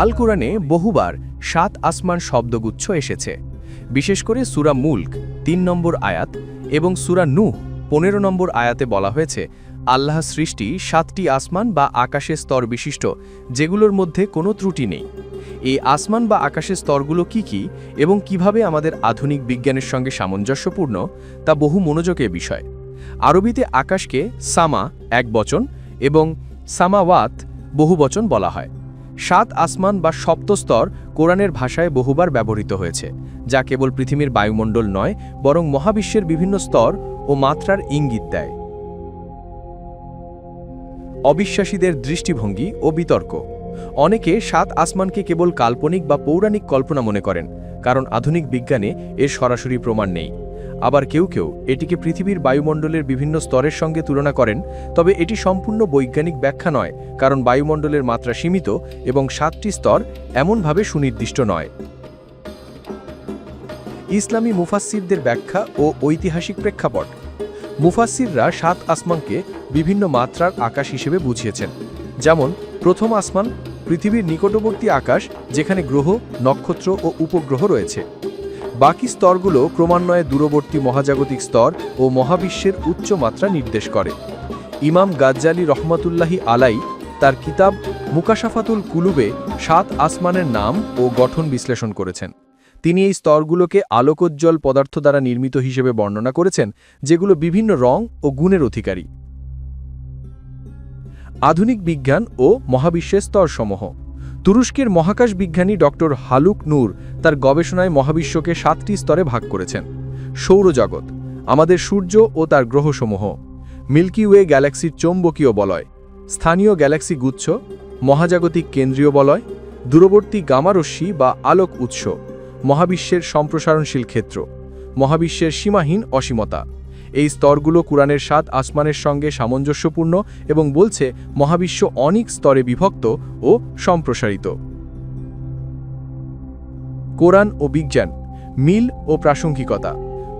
আল কোরআনে বহুবার সাত আসমান শব্দগুচ্ছ এসেছে, বিশেষ করে সুরা মুল্ক তিন নম্বর আয়াত এবং সুরা নুহ পনেরো নম্বর আয়াতে বলা হয়েছে, আল্লাহ সৃষ্টি সাতটি আসমান বা আকাশের স্তর বিশিষ্ট, যেগুলোর মধ্যে কোনো ত্রুটি নেই। এই আসমান বা আকাশের স্তরগুলো কি কি এবং কীভাবে আমাদের আধুনিক বিজ্ঞানের সঙ্গে সামঞ্জস্যপূর্ণ, তা বহু মনোযোগের বিষয়। আরবিতে আকাশকে সামা এক বচন এবং সামাওয়াত বহু বচন বলা হয়। সাত আসমান বা সপ্তস্তর কোরআনের ভাষায় বহুবার ব্যবহৃত হয়েছে, যা কেবল পৃথিবীর বায়ুমণ্ডল নয়, বরং মহাবিশ্বের বিভিন্ন স্তর ও মাত্রার ইঙ্গিত দেয়। অবিশ্বাসীদের দৃষ্টিভঙ্গি ও বিতর্ক। অনেকে সাত আসমানকে কেবল কাল্পনিক বা পৌরাণিক কল্পনা মনে করেন, কারণ আধুনিক বিজ্ঞানে এর সরাসরি প্রমাণ নেই। আবার কেউ কেউ এটিকে পৃথিবীর বায়ুমণ্ডলের বিভিন্ন স্তরের সঙ্গে তুলনা করেন, তবে এটি সম্পূর্ণ বৈজ্ঞানিক ব্যাখ্যা নয়, কারণ বায়ুমণ্ডলের মাত্রা সীমিত এবং সাতটি স্তর এমনভাবে সুনির্দিষ্ট নয়। ইসলামী মুফাসসিরদের ব্যাখ্যা ও ঐতিহাসিক প্রেক্ষাপট। মুফাসসিররা সাত আসমানকে বিভিন্ন মাত্রার আকাশ হিসেবে বুঝিয়েছেন। যেমন, প্রথম আসমান, পৃথিবীর নিকটবর্তী আকাশ, যেখানে গ্রহ, নক্ষত্র ও উপগ্রহ রয়েছে। বাকি স্তরগুলো ক্রমান্বয়ে দূরবর্তী মহাজাগতিক স্তর ও মহাবিশ্বের উচ্চ মাত্রা নির্দেশ করে। ইমাম গাজ্জালি রহমতুল্লাহি আলাই তার কিতাব মুকাশাফাতুল কুলুবে সাত আসমানের নাম ও গঠন বিশ্লেষণ করেছেন। তিনি এই স্তরগুলোকে আলোকোজ্জ্বল পদার্থ দ্বারা নির্মিত হিসেবে বর্ণনা করেছেন, যেগুলো বিভিন্ন রং ও গুণের অধিকারী। আধুনিক বিজ্ঞান ও মহাবিশ্বের স্তরসমূহ। তুরস্কের মহাকাশ বিজ্ঞানী ডক্টর হালুক নূর তার গবেষণায় মহাবিশ্বকে সাতটি স্তরে ভাগ করেছেন। সৌরজগৎ, আমাদের সূর্য ও তার গ্রহসমূহ, মিল্কি ওয়ে গ্যালাক্সির চৌম্বকীয় বলয়, স্থানীয় গ্যালাক্সি গুচ্ছ, মহাজাগতিক কেন্দ্রীয় বলয়, দূরবর্তী গামারশ্মি বা আলোক উৎস, মহাবিশ্বের সম্প্রসারণশীল ক্ষেত্র, মহাবিশ্বের সীমাহীন অসীমতা। এই স্তরগুলো কুরআনের সাত আসমানের সঙ্গে সামঞ্জস্যপূর্ণ এবং বলছে মহাবিশ্ব অনেক স্তরে বিভক্ত ও সম্প্রসারিত। কোরআন ও বিজ্ঞান, মিল ও প্রাসঙ্গিকতা।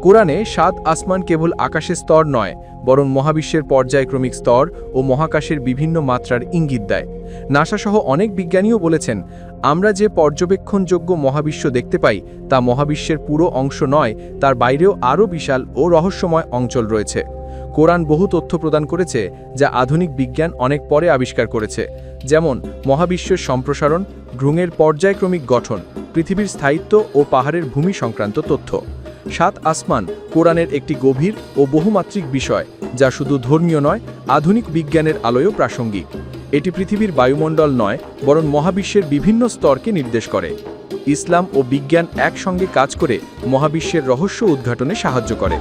কোরআনে সাত আসমান কেবল আকাশের স্তর নয়, বরং মহাবিশ্বের পর্যায়ক্রমিক স্তর ও মহাকাশের বিভিন্ন মাত্রার ইঙ্গিত দেয়। নাসাসহ অনেক বিজ্ঞানীও বলেছেন, আমরা যে পর্যবেক্ষণযোগ্য মহাবিশ্ব দেখতে পাই, তা মহাবিশ্বের পুরো অংশ নয়, তার বাইরেও আরও বিশাল ও রহস্যময় অঞ্চল রয়েছে। কোরআন বহু তথ্য প্রদান করেছে যা আধুনিক বিজ্ঞান অনেক পরে আবিষ্কার করেছে। যেমন, মহাবিশ্বের সম্প্রসারণ ভ্রূঙের পর্যায়ক্রমিক গঠন, পৃথিবীর স্থায়িত্ব ও পাহাড়ের ভূমি সংক্রান্ত তথ্য। সাত আসমান, কোরআনের একটি গভীর ও বহুমাত্রিক বিষয়, যা শুধু ধর্মীয় নয়, আধুনিক বিজ্ঞানের আলোয়ও প্রাসঙ্গিক। এটি পৃথিবীর বায়ুমণ্ডল নয়, বরং মহাবিশ্বের বিভিন্ন স্তরকে নির্দেশ করে। ইসলাম ও বিজ্ঞান একসঙ্গে কাজ করে মহাবিশ্বের রহস্য উদ্ঘাটনে সাহায্য করে।